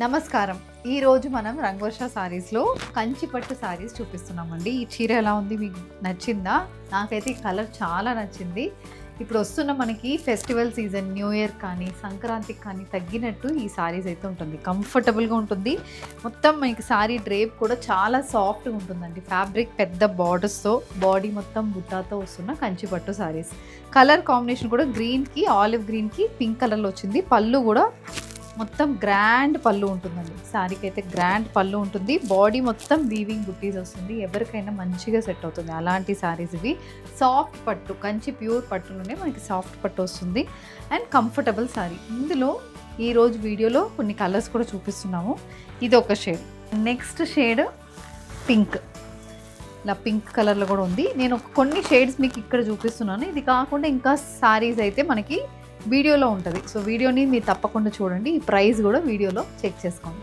నమస్కారం. ఈ రోజు మనం రంగవర్ష సారీస్లో కంచి పట్టు సారీస్ చూపిస్తున్నామండి. ఈ చీర ఎలా ఉంది? మీకు నచ్చిందా? నాకైతే ఈ కలర్ చాలా నచ్చింది. ఇప్పుడు వస్తున్న మనకి ఫెస్టివల్ సీజన్ న్యూ ఇయర్ కానీ సంక్రాంతికి కానీ తగ్గినట్టు ఈ సారీస్ అయితే ఉంటుంది. కంఫర్టబుల్గా ఉంటుంది. మొత్తం మనకి సారీ డ్రేప్ కూడా చాలా సాఫ్ట్గా ఉంటుందండి. ఫ్యాబ్రిక్ పెద్ద బార్డర్స్తో బాడీ మొత్తం బుట్టాతో వస్తున్న కంచి పట్టు సారీస్ కలర్ కాంబినేషన్ కూడా గ్రీన్కి ఆలివ్ గ్రీన్కి పింక్ కలర్లో వచ్చింది. పళ్ళు కూడా మొత్తం గ్రాండ్ పళ్ళు ఉంటుందండి. శారీకి అయితే గ్రాండ్ పళ్ళు ఉంటుంది. బాడీ మొత్తం వీవింగ్ బుట్టీస్ వస్తుంది. ఎవరికైనా మంచిగా సెట్ అవుతుంది. అలాంటి శారీస్ ఇవి. సాఫ్ట్ పట్టు కంచి ప్యూర్ పట్టులోనే మనకి సాఫ్ట్ పట్టు వస్తుంది. అండ్ కంఫర్టబుల్ శారీ ఇందులో ఈరోజు వీడియోలో కొన్ని కలర్స్ కూడా చూపిస్తున్నాము. ఇది ఒక షేడ్ నెక్స్ట్ షేడ్ పింక్ ఇలా పింక్ కలర్లో కూడా ఉంది. నేను ఒక కొన్ని షేడ్స్ మీకు ఇక్కడ చూపిస్తున్నాను. ఇది కాకుండా ఇంకా సారీస్ అయితే మనకి వీడియోలో ఉంటుంది. సో వీడియోని మీరు తప్పకుండా చూడండి. ఈ ప్రైస్ కూడా వీడియోలో చెక్ చేసుకోండి.